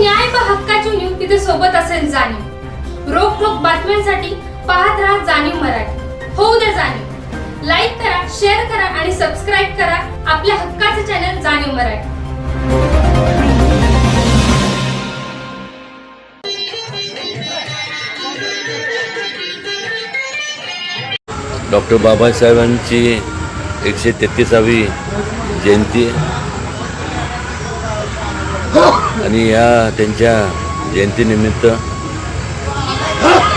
न्याय प हक्काची नीव तिथे सोबत असेल जाणीव. रोखोक बातम्यांसाठी पाहत राहा जाणीव मराठी. होऊ द्या जाणीव. लाईक करा शेअर करा आणि सबस्क्राईब करा आपल्या हक्काचे चॅनल जाणीव मराठी. डॉक्टर बाबासाहेबांची एकशे तेहतीसावी जयंती आहे. आणि या त्यांच्या जयंतीनिमित्त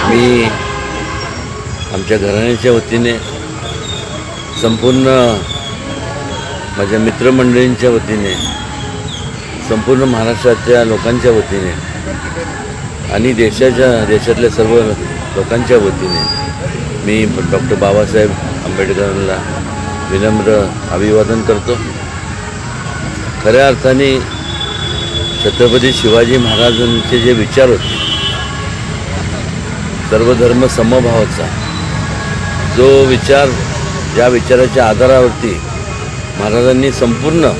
मी आमच्या घराण्याच्या वतीने संपूर्ण माझ्या मित्रमंडळींच्या वतीने संपूर्ण महाराष्ट्राच्या लोकांच्या वतीने आणि देशाच्या देशातल्या सर्व लोकांच्या वतीने मी डॉक्टर बाबासाहेब आंबेडकरांना विनम्र अभिवादन करतो. खऱ्या अर्थाने छत्रपती शिवाजी महाराजांचे जे विचार होते सर्वधर्म समभावाचा जो विचार ज्या विचाराच्या आधारावरती महाराजांनी संपूर्ण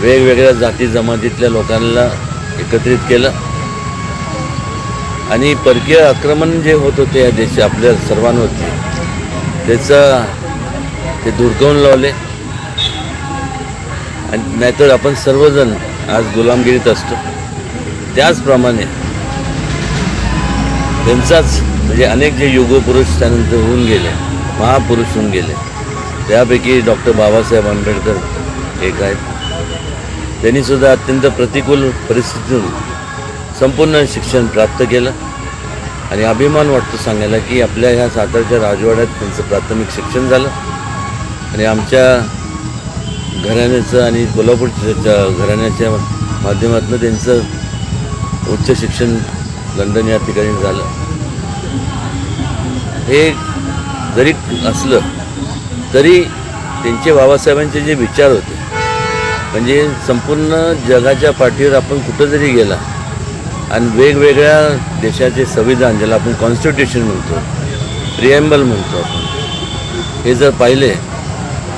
वेगवेगळ्या जाती जमातीतल्या लोकांना एकत्रित केलं. आणि परकीय आक्रमण जे होत होते या देश आपल्या सर्वांवरती त्याचं ते धुडकावून लावले. आणि नाहीतर आपण सर्वजण आज गुलामगिरीत असतो. त्याचप्रमाणे त्यांचाच म्हणजे अनेक जे युगपुरुष त्यानंतर होऊन गेले महापुरुष होऊन गेले त्यापैकी डॉक्टर बाबासाहेब आंबेडकर एक आहेत. त्यांनीसुद्धा अत्यंत प्रतिकूल परिस्थितीतून संपूर्ण शिक्षण प्राप्त केलं. आणि अभिमान वाटतो सांगायला की आपल्या ह्या सातारच्या राजवाड्यात त्यांचं प्राथमिक शिक्षण झालं. आणि आमच्या घराण्याचं आणि कोल्हापूरच्या घराण्याच्या माध्यमातून त्यांचं उच्च शिक्षण लंडन या ठिकाणी झालं. हे जरी असलं तरी त्यांचे बाबासाहेबांचे जे विचार होते म्हणजे संपूर्ण जगाच्या पाठीवर आपण कुठं जरी गेला आणि वेगवेगळ्या देशाचे संविधान ज्याला आपण कॉन्स्टिट्यूशन म्हणतो प्रिएम्बल म्हणतो आपण हे जर पाहिले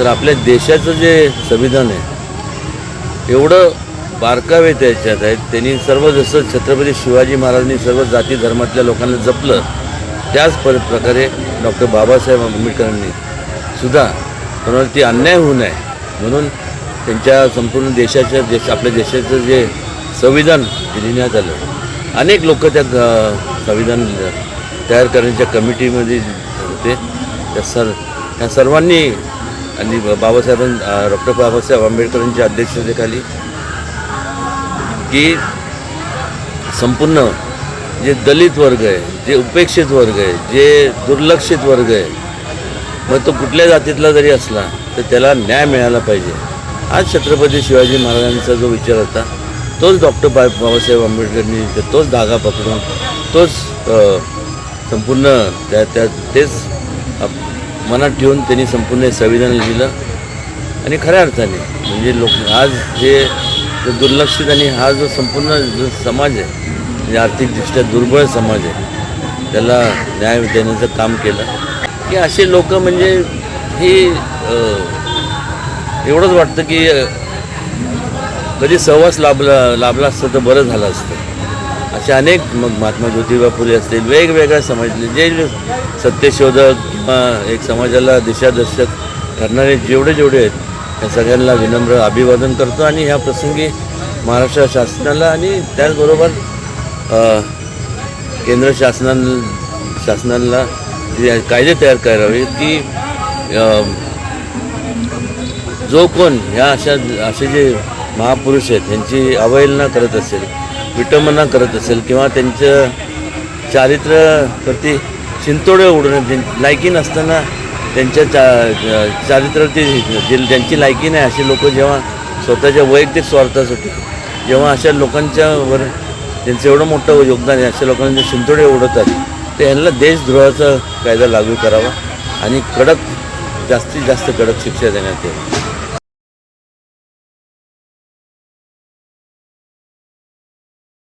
तर आपल्या देशाचं जे संविधान आहे एवढं बारकावे त्याच्यात आहेत त्यांनी सर्व जसं छत्रपती शिवाजी महाराजांनी सर्व जाती धर्मातल्या लोकांना जपलं त्याच पर प्रकारे डॉक्टर बाबासाहेब आंबेडकरांनी सुद्धा कोणावरती अन्याय होऊ नये म्हणून त्यांच्या संपूर्ण देशाच्या देश आपल्या देशाचं जे संविधान लिहिण्यात आलं. अनेक लोक त्या संविधान तयार करण्याच्या कमिटीमध्ये होते. त्या सर ह्या सर्वांनी आणि बाबासाहेबां डॉक्टर बाबासाहेब आंबेडकरांच्या अध्यक्षतेखाली की संपूर्ण जे दलित वर्ग आहे जे उपेक्षित वर्ग आहे जे दुर्लक्षित वर्ग आहे मग तो कुठल्या जातीतला जरी असला तर त्याला न्याय मिळाला पाहिजे. आज छत्रपती शिवाजी महाराजांचा जो विचार होता तोच डॉक्टर बा बाबासाहेब आंबेडकरांनी तोच धागा पकडून तोच संपूर्ण त्या त्या तेच आप- मनात ठेवून त्यांनी संपूर्ण संविधान लिहिलं. आणि खऱ्या अर्थाने म्हणजे लोक आज जे दुर्लक्षित आणि हा जो संपूर्ण जो समाज आहे म्हणजे आर्थिकदृष्ट्या दुर्बळ समाज आहे त्याला न्याय देण्याचं काम केलं. की असे लोक म्हणजे हे एवढंच वाटतं की कधी सहवास लाभला लाभला असतं तर बरं झालं असतं. असे अनेक मग महात्मा ज्योतिबा फुले असतील वेगवेगळ्या समाजले जे सत्यशोधक किंवा एक समाजाला दिशादर्शक ठरणारे जेवढे जेवढे आहेत त्या सगळ्यांना विनम्र अभिवादन करतो आणि ह्या प्रसंगी महाराष्ट्र शासनाला आणि त्याचबरोबर केंद्र शासनान शासनाला कायदे तयार करावे की जो कोण ह्या अशा असे जे महापुरुष आहेत ह्यांची अवहेलना करत असेल विटंबना करत असेल किंवा त्यांचं चारित्र्याप्रती शिंतोडे चिंतोडे ज्यां- लायकी नसताना त्यांच्या चा चारित्र्यावरती जे ज्यांची लायकी नाही असे लोक जेव्हा स्वतःच्या वैयक्तिक स्वार्थासाठी जेव्हा अशा लोकांच्यावर त्यांचं एवढं मोठं योगदान आहे अशा लोकांचे शिंतोडे उडवतात ते यांना देशद्रोहाचा कायदा लागू करावा आणि कडक जास्तीत जास्त कडक शिक्षा देण्यात यावी.